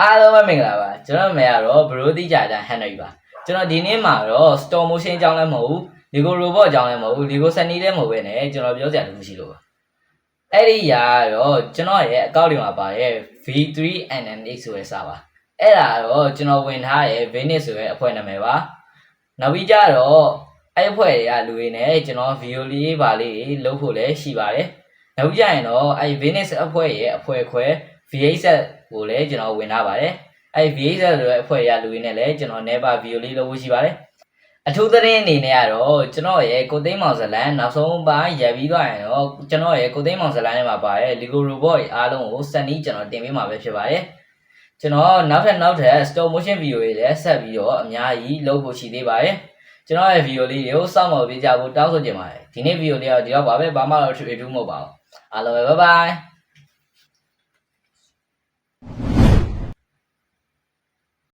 အားလုံးပဲမင်္ဂလာပါကျွန်တော်မေကတော့ဘရိုတိကြတဲ့ Henry ပါကျွန်တော်ဒီနေ့မှာတော့ store motion အကြောင်းလည်းမဟုတ်ဘူး Lego robot အကြောင်းလည်းမဟုတ်ဘူး Lego Sunny လည်းမဟုတ်ပဲねကျွန်တော်ပြောစရာတခုရှိလို့ပါအဲ့ဒီຢာကတော့ကျွန်တော်ရဲ့အကောင့်တွေမှာပါရဲ့ V3NN8 ဆိုတဲ့စာပါအဲ့ဒါတော့ကျွန်တော်ဝင်ထားရဲ့ Venus ဆိုတဲ့အဖွဲ့နာမည်ပါနောက်ပြီးကြတော့အဲ့အဖွဲ့တွေကလူတွေနဲ့ကျွန်တော် video လေးပါလေးလုပ်ဖို့လည်းရှိပါတယ်နောက်ပြီးကြရင်တော့အဲ့ Venus အဖွဲ့ရဲ့အဖွဲ့ခွဲ VHS ကိုလည်းကျွန်တော်ဝင်ထားပါတယ်။အဲ VHS ဆိုတဲ့အဖွဲ့ရလူရင်းနဲ့လည်းကျွန်တော် never video လေးလုပ်ဖို့ရှိပါတယ်။အထူးသတင်းအနေနဲ့ကတော့ကျွန်တော်ရဲ့ကိုသိန်းမောင်ဇလန်နောက်ဆုံးပိုင်းရပြီးသွားရင်တော့ကျွန်တော်ရဲ့ကိုသိန်းမောင်ဇလန်ထဲမှာပါတဲ့ Lego Robot တွေအားလုံးကိုစက်နီးကျွန်တော်တင်ပေးမှာပဲဖြစ်ပါတယ်။ကျွန်တော်နောက်ထပ်နောက်ထပ် stop motion video တွေလည်းဆက်ပြီးတော့အများကြီးလုပ်ဖို့ရှိသေးပါတယ်။ကျွန်တော်ရဲ့ video လေးတွေကိုစောင့်မျှော်ပေးကြဖို့တောင်းဆိုချင်ပါတယ်။ဒီနေ့ video လေးကတော့ဒီတော့ပါပဲဘာမှတော့ထွေထူးမဟုတ်ပါဘူး။အားလုံးပဲ bye bye